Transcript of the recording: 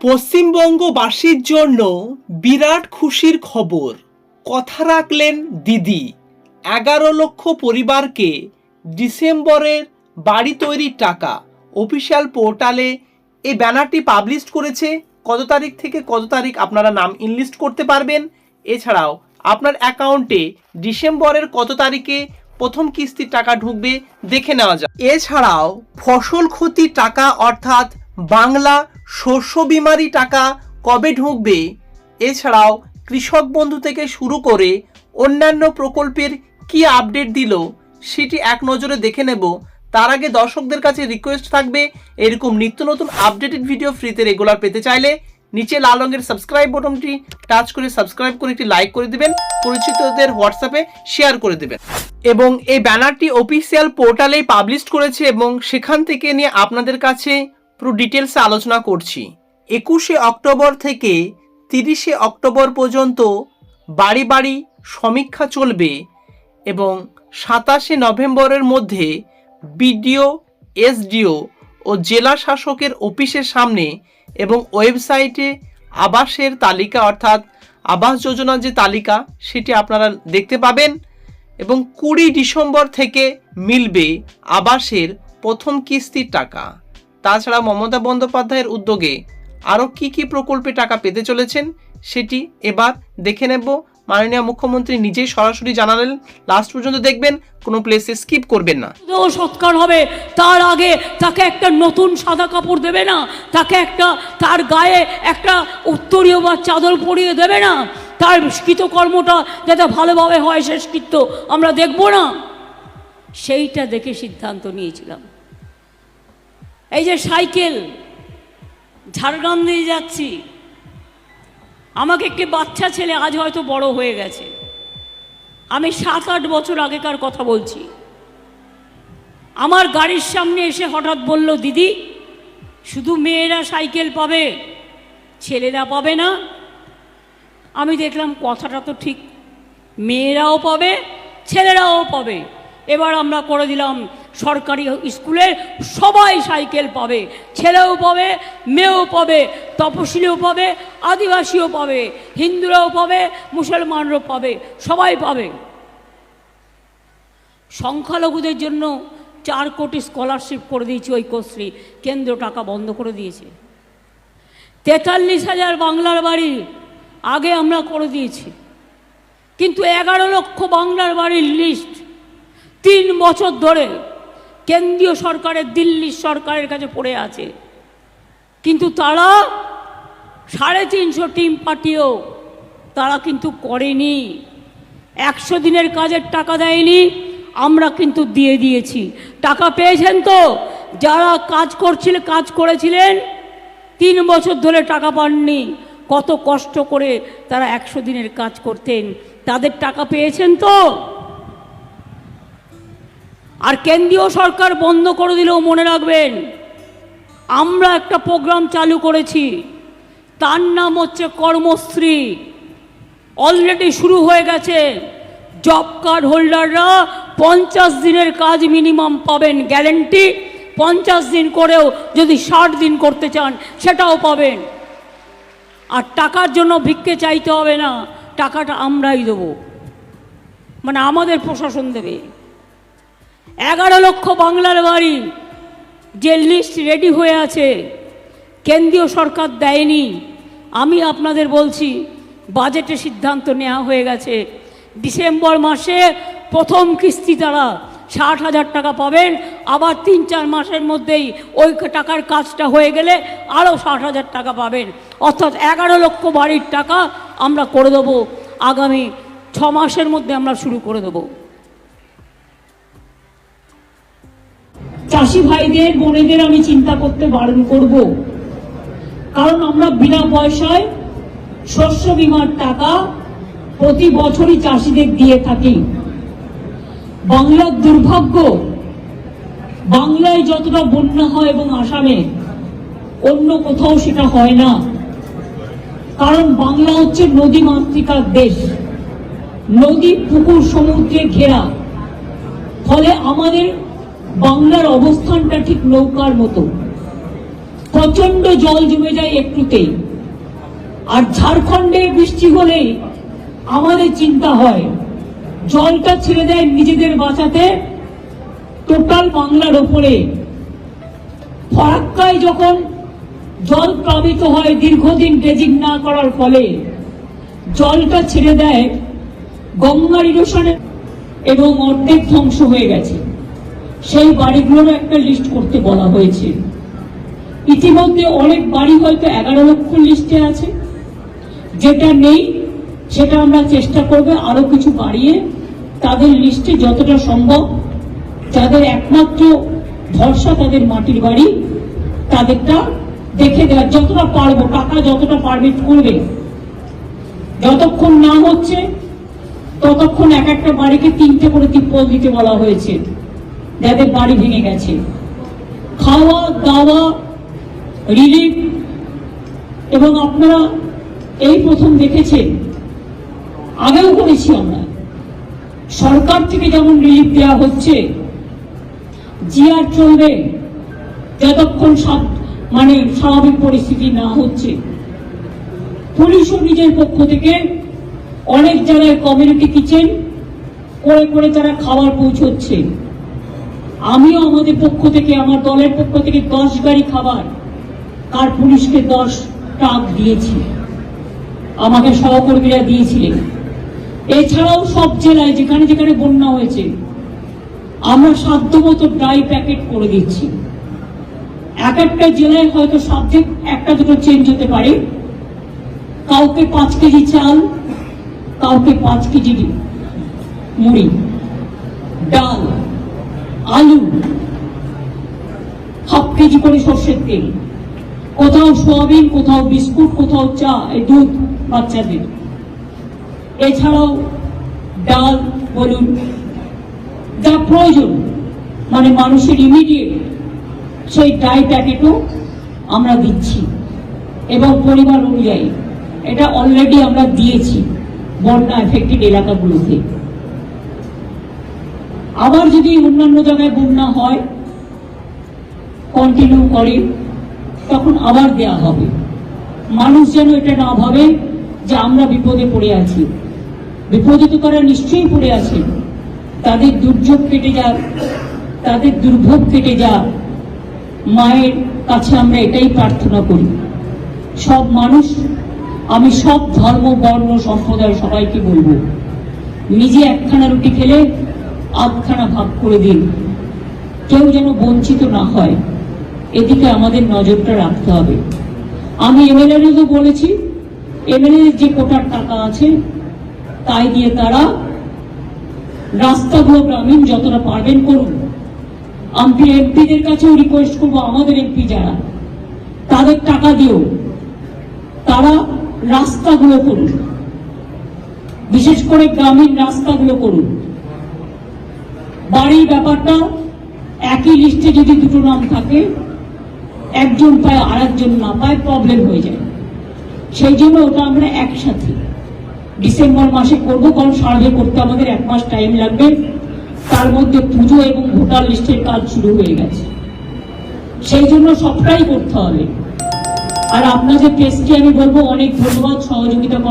পশ্চিমবঙ্গবাসীর জন্য বিরাট খুশির খবর। কথা রাখলেন দিদি। এগারো লক্ষ পরিবারকে ডিসেম্বরের বাড়ি তৈরির টাকা। অফিসিয়াল পোর্টালে এই ব্যানারটি পাবলিশ করেছে। কত তারিখ থেকে কত তারিখ আপনারা নাম ইনলিস্ট করতে পারবেন। এছাড়াও আপনার অ্যাকাউন্টে ডিসেম্বরের কত তারিখে প্রথম কিস্তির টাকা ঢুকবে দেখে নেওয়া যায় এছাড়াও ফসল ক্ষতি টাকা অর্থাৎ বাংলা শস্য বিমারি টাকা কবে ঢুকবে? এছাড়াও কৃষক বন্ধু থেকে শুরু করে অন্যান্য প্রকল্পের কি আপডেট দিল সেটি এক নজরে দেখে নেব। তার আগে দর্শকদের কাছে রিকোয়েস্ট থাকবে, এরকম নিত্য নতুন আপডেটেড ভিডিও ফ্রিতে রেগুলার পেতে চাইলে নিচে লাল রঙের সাবস্ক্রাইব বটনটি টাচ করে সাবস্ক্রাইব করে একটি লাইক করে দিবেন, পরিচিতদের হোয়াটসঅ্যাপে শেয়ার করে দিবেন। এবং এই ব্যানারটি অফিসিয়াল পোর্টালেই পাবলিশ করেছে এবং সেখান থেকে নিয়ে আপনাদের কাছে পুরো ডিটেলসে আলোচনা করছি। একুশে অক্টোবর থেকে তিরিশে অক্টোবর পর্যন্ত বাড়ি বাড়ি সমীক্ষা চলবে এবং সাতাশে নভেম্বরের মধ্যে বিডিও, এসডিও ও জেলা শাসকের অফিসের সামনে এবং ওয়েবসাইটে আবাসের তালিকা অর্থাৎ আবাস যোজনার যে তালিকা সেটি আপনারা দেখতে পাবেন এবং কুড়ি ডিসেম্বর থেকে মিলবে আবাসের প্রথম কিস্তির টাকা। তাছাড়া মমতা বন্দ্যোপাধ্যায়ের উদ্যোগে আরও কি কি প্রকল্পে টাকা পেতে চলেছেন সেটি এবার দেখে নেব। মাননীয় মুখ্যমন্ত্রী নিজেই সরাসরি জানালেন। লাস্ট পর্যন্ত দেখবেন, কোনো প্লেসে স্কিপ করবেন না। সৎকার হবে। তার আগে তাকে একটা নতুন সাদা কাপড় দেবে না। তাকে একটা, তার গায়ে একটা উত্তরীয় বা চাদর পরিয়ে দেবে না। তার কৃতকর্মটা যাতে ভালোভাবে হয় শেষকৃত্য আমরা দেখব না। সেইটা দেখে সিদ্ধান্ত নিয়েছিলাম। এই যে সাইকেল, ঝাড়গ্রাম দিয়ে যাচ্ছি। আমাকে একটি বাচ্চা ছেলে আজ হয়তো বড় হয়ে গেছে। আমি সাত আট বছর আগেকার কথা বলছি। আমার গাড়ির সামনে এসে হঠাৎ বলল, দিদি, শুধু মেয়েরা সাইকেল পাবে, ছেলেরা পাবে না? আমি দেখলাম, কথাটা তো ঠিক, মেয়েরাও পাবে, ছেলেরাও পাবে। এবার আমরা করে দিলাম সরকারি স্কুলে সবাই সাইকেল পাবে, ছেলেও পাবে, মেয়েও পাবে, তপশিলিও পাবে, আদিবাসীও পাবে, হিন্দুরাও পাবে, মুসলমানরাও পাবে, সবাই পাবে। সংখ্যালঘুদের জন্য চার কোটি স্কলারশিপ করে দিয়েছি ঐক্যশ্রী, কেন্দ্র টাকা বন্ধ করে দিয়েছে। তেতাল্লিশ হাজার বাংলার বাড়ি আগে আমরা করে দিয়েছি, কিন্তু এগারো লক্ষ বাংলার বাড়ির লিস্ট তিন বছর ধরে কেন্দ্রীয় সরকারের, দিল্লির সরকারের কাছে পড়ে আছে। কিন্তু তারা সাড়ে তিনশো টিম পাঠিয়েও তারা কিন্তু করেনি। একশো দিনের কাজের টাকা দেয়নি, আমরা কিন্তু দিয়ে দিয়েছি। টাকা পেয়েছেন তো? যারা কাজ করছিলেন কাজ করেছিলেন, তিন বছর ধরে টাকা পাননি। কত কষ্ট করে তারা একশো দিনের কাজ করতেন। তাদের টাকা পেয়েছেন তো? আর কেন্দ্রীয় সরকার বন্ধ করে দিলেও মনে রাখবেন, আমরা একটা প্রোগ্রাম চালু করেছি, তার নাম হচ্ছে কর্মশ্রী। অলরেডি শুরু হয়ে গেছে জব কার্ড হোল্ডাররা পঞ্চাশ দিনের কাজ মিনিমাম পাবেন গ্যারেন্টি পঞ্চাশ দিন করেও যদি ষাট দিন করতে চান, সেটাও পাবেন। আর টাকার জন্য ভিক্ষে চাইতে হবে না, টাকাটা আমরাই দেবো। মানে আমাদের প্রশাসন দেবে। এগারো লক্ষ বাংলার বাড়ি যে লিস্ট রেডি হয়ে আছে, কেন্দ্রীয় সরকার দেয়নি। আমি আপনাদের বলছি বাজেটে সিদ্ধান্ত নেওয়া হয়ে গেছে। ডিসেম্বর মাসে প্রথম কিস্তি তারা ষাট হাজার টাকা পাবেন। আবার তিন চার মাসের মধ্যেই ওই টাকার কাজটা হয়ে গেলে আরও ষাট হাজার টাকা পাবেন। অর্থাৎ এগারো লক্ষ বাড়ির টাকা আমরা করে দেবো। আগামী ছ মাসের মধ্যে আমরা শুরু করে দেবো। চাষি ভাইদের, বোনেদের আমি চিন্তা করতে বারণ করব। কারণ আমরা বিনা পয়সায় শস্য বিমার টাকা প্রতি বছরই চাষিদের দিয়ে থাকি। বাংলার দুর্ভাগ্য, বাংলায় যতটা বন্যা হয় এবং আসামে, অন্য কোথাও সেটা হয় না। কারণ বাংলা হচ্ছে নদী মাতৃকার দেশ। নদী, পুকুর, সমুদ্রে ঘেরা। ফলে আমাদের বাংলার অবস্থানটা ঠিক নৌকার মতো। প্রচণ্ড জল জমে যায় একটুতেই আর ঝাড়খণ্ডে বৃষ্টি হলেই আমাদের চিন্তা হয়, জলটা ছেড়ে দেয় নিজেদের বাঁচাতে। টোটাল বাংলার ওপরে। ফরাক্কায় যখন জল প্লাবিত হয় দীর্ঘদিন ড্রেজিং না করার ফলে, জলটা ছেড়ে দেয় গঙ্গার ইরোশনে এবং অর্ধেক ধ্বংস হয়ে গেছে। সেই বাড়িগুলোরও একটা লিস্ট করতে বলা হয়েছে। ইতিমধ্যে অনেক বাড়ি হয়তো এগারো লক্ষ লিস্টে আছে। যেটা নেই, সেটা আমরা চেষ্টা করব আরও কিছু বাড়িয়ে তাদের লিস্টে যতটা সম্ভব, যাদের একমাত্র ভরসা তাদের মাটির বাড়ি, তাদেরটা দেখে দেওয়ার যতটা পারব টাকা যতটা পারমিট করবে। যতক্ষণ না হচ্ছে, ততক্ষণ এক একটা বাড়িকে তিনটে করে তিপ্পল দিতে বলা হয়েছে। যাদের বাড়ি ভেঙে গেছে। খাওয়া, দাওয়া রিলিফ এবং আপনারা এই প্রথম দেখেছেন, আগেও করেছি আমরা। সরকার থেকে যেমন রিলিফ দেওয়া হচ্ছে জিআর চলবে, যতক্ষণ সব- মানে স্বাভাবিক পরিস্থিতি না হচ্ছে। পুলিশও নিজের পক্ষ থেকে অনেক জায়গায় কমিউনিটি কিচেন করে করে তারা খাবার পৌঁছচ্ছে। আমিও আমাদের পক্ষ থেকে, আমার দলের পক্ষ থেকে দশ গাড়ি খাবার কার পুলিশকে দশ ট্রাক দিয়েছি। আমাকে সহকর্মীরা দিয়েছিলেন। এছাড়াও সব জেলায়, যেখানে যেখানে বন্যা হয়েছে, আমরা সাধ্যমতো ড্রাই প্যাকেট করে দিচ্ছি। এক একটা জেলায় হয়তো সাবজেক্ট একটা দুটো চেঞ্জ হতে পারে। কাউকে পাঁচ কেজি চাল, কাউকে পাঁচ কেজি মুড়ি, ডাল আলু, হাফ কেজি করে সর্ষের তেল, কোথাও সোয়াবিন, কোথাও বিস্কুট, কোথাও চা দুধ বাচ্চাদের। এছাড়াও ডাল বলুন যা প্রয়োজন মানে মানুষের ইমিডিয়েট সেই ডাই প্যাকেটও আমরা দিচ্ছি এবং পরিবার অনুযায়ী, এটা অলরেডি আমরা দিয়েছি বন্যা এফেক্টেড এলাকাগুলোতে। আবার যদি অন্যান্য জায়গায় বন্যা হয় কন্টিনিউ করে, তখন আবার দেয়া হবে। মানুষ যেন এটা না ভাবে যে আমরা বিপদে পড়ে আছি। বিপদে তো তারা নিশ্চয়ই পড়ে আছে। তাদের দুর্যোগ কেটে যাক, তাদের দুর্ভোগ কেটে যাক, মায়ের কাছে আমরা এটাই প্রার্থনা করি। সব মানুষ, আমি সব ধর্ম, বর্ণ সম্প্রদায় সবাইকে বলব, নিজে একখানা রুটি খেলে আধখানা ভাগ করে দিন। কেউ যেন বঞ্চিত না হয়। এদিকে আমাদের নজরটা রাখতে হবে। আমি এমএলএ তো বলেছি, এমএলএ যে কোটার টাকা আছে, তাই দিয়ে তারা রাস্তাগুলো গ্রামীণ যতটা পারবেন করুন। আমি এমপিদের কাছেও রিকোয়েস্ট করব, আমাদের এমপি যারা, তাদের টাকা দিও। তারা রাস্তাগুলো করুন। বিশেষ করে গ্রামীণ রাস্তাগুলো করুন। বাড়ির ব্যাপারটা একই লিস্টে যদি দুটো নাম থাকে, একজন পায় আর একজন না পায় প্রবলেম হয়ে যায়। সেই জন্য ওটা আমরা একসাথে ডিসেম্বর মাসে করব, কারণ সার্ভে করতে আমাদের এক মাস টাইম লাগবে। তার মধ্যে পুজো এবং ভোটার লিস্টের কাজ শুরু হয়ে গেছে। সেই জন্য সবটাই করতে হবে। আর আপনাদের প্রেসকে আমি বলব? অনেক ধন্যবাদ, সহযোগিতা